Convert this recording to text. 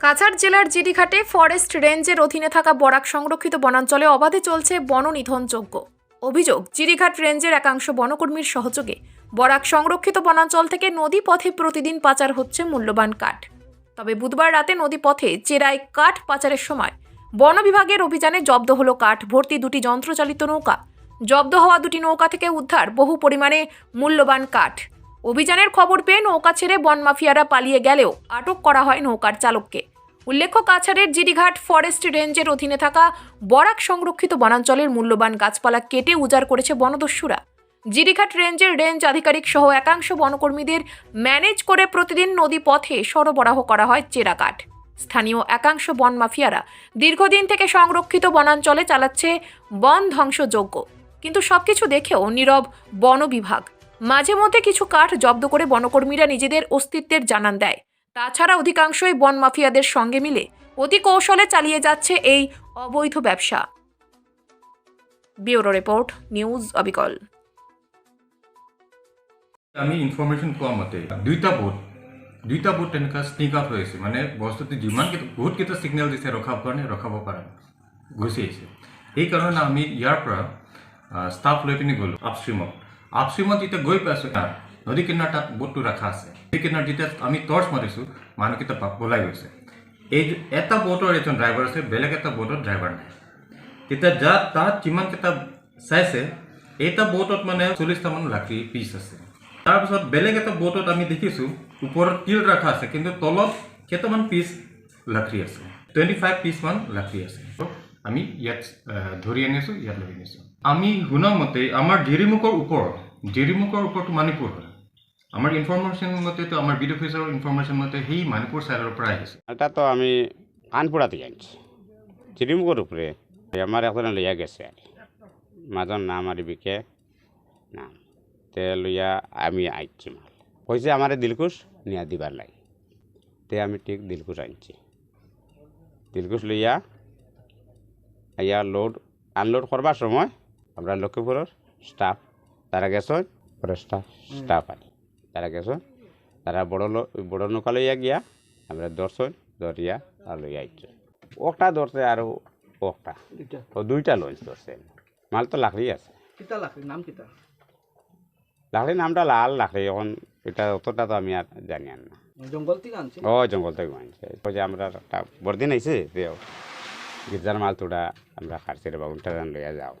কাছাড় জেলার জিডিঘাটে ফরেস্ট রেঞ্জের অধীনে থাকা বরাক সংরক্ষিত বনাঞ্চলে অবাধে চলছে বননিধনযোগ্য অভিযোগ জিরিঘাট রেঞ্জের একাংশ বনকর্মীর সহযোগে বরাক সংরক্ষিত বনাঞ্চল থেকে নদী পথে প্রতিদিন পাচার হচ্ছে মূল্যবান কাঠ। তবে বুধবার রাতে নদী পথে চেরাই কাঠ পাচারের সময় বন বিভাগের অভিযানে জব্দ হলো কাঠ, ভর্তি দুটি যন্ত্রচালিত নৌকা। জব্দ হওয়া দুটি নৌকা থেকে উদ্ধার বহু পরিমাণে মূল্যবান কাঠ। অভিযানের খবর পেয়ে নৌকা ছেড়ে বনমাফিয়ারা পালিয়ে গেলেও আটক করা হয় নৌকার চালককে। উল্লেখ্য, কাছাড়ের জিডিঘাট ফরেস্ট রেঞ্জের অধীনে থাকা বরাক সংরক্ষিত বনাঞ্চলের মূল্যবান গাছপালা কেটে উজাড় করেছে বনদস্যুরা। জিরিঘাট রেঞ্জের রেঞ্জ আধিকারিক সহ একাংশ বনকর্মীদের ম্যানেজ করে প্রতিদিন নদী পথে সরবরাহ করা হয় চেরা কাঠ স্থানীয় একাংশ বন মাফিয়ারা দীর্ঘদিন থেকে সংরক্ষিত বনাঞ্চলে চালাচ্ছে বন ধ্বংসযোগ্য কিন্তু সবকিছু দেখেও নীরব বন বিভাগ মাঝে মধ্যে কিছু কাঠ জব্দ করে বনকর্মীরা নিজেদের অস্তিত্বের জানান দেয়। তাছাড়া অধিকাংশই বন মাফিয়াদের সঙ্গে মিলে অতি কৌশলে চালিয়ে যাচ্ছে এই অবৈধ ব্যবসা। ব্যুরো রিপোর্ট, নিউজ অবিকল। আমি ইনফৰমেশ্যন পোৱা মতে দুইটা বোট দুইটা বোট তেনেকুৱা স্নিক আউট হৈ আছে মানে বস্তুটো যিমানকেইটা বহুতকেইটা ছিগনেল দিছে ৰখাব কাৰণে, ৰখাব পৰা। গুচি আহিছে। সেইকাৰণে আমি ইয়াৰ পৰা ষ্টাফ লৈ পিনি গ'লোঁ আপষ্ট্ৰীমত আপষ্ট্ৰীমত যেতিয়া গৈ পাইছোঁ। তাত নদী কিনাৰ তাত বোটটো ৰখা আছে। নদী কিনাৰ যেতিয়া আমি টৰ্চ মাৰিছোঁ মানুহকেইটা পলাই গৈছে। এই যে- এটা বোটৰ এজন ড্ৰাইভাৰ আছে বেলেগ এটা বোটৰ ড্ৰাইভাৰ নাই। তেতিয়া যাত তাত যিমানকেইটা চাইছে এটা বোটত মানে চল্লিছটামান লাকড়ি পিচ আছে। তাৰপিছত বেলেগ এটা বোটত আমি দেখিছোঁ ওপৰত তিল ৰখা আছে কিন্তু তলত কেইটামান পিচ লাকড়ি আছে। টুৱেণ্টি ফাইভ পিচমান লাকড়ি আছে। আমি ইয়াত ধৰি আনিছোঁ ইয়াত লৈ আনিছোঁ। আমি শুনা মতে আমাৰ জিৰিমুখৰ ওপৰত জিৰিমুখৰ ওপৰতো মণিপুৰ হয়। আমাৰ ইনফৰমেশ্যন মতেতো আমাৰ বিড অফিচাৰৰ ইনফৰমেশ্যন মতে সেই মণিপুৰ ছাইডৰ পৰা আহিছে। এটা তো আমি কানপুরাতে জানছি চিরিমুখর উপরে আমার এখন লইয়া গেছে। আর মাজন নাম আর বিকে নাম। তে লইয়া, আমি আইছি মাল। কইছে আমার দিলকুশ নিয়া দিবার লাই তে আমি ঠিক দিলকুশ আনছি। দিলকুশ লইয়া ইয়া লোড আনলোড করবার সময় আমরা লক্ষ্মীপুরের স্টাফ তারা গেছেন পরে স্টাফ স্টাফ আনি। তারা গেছেন তারা বড় বড় নৌকা লইয়া গিয়া আমরা দর্শন ধরিয়া আর লইয়া আইছি। ওটা ধরছে আর ওটা ও দুইটা লঞ্চ ধরছে। মাল তো লাকড়ি আছে। কিতা লাকড়ি? নাম কিতা? লাকড়ি নামটা লাল লাকড়ি এখন এটা অতটা তো আমি আর জানি আর না জঙ্গল থেকে আনছি? ও জঙ্গল থেকে ওই যে আমরা একটা বড়দিন আইছে যে গির্জার মাল তোটা আমরা খারছি রে বাবুটা লইয়া যাও।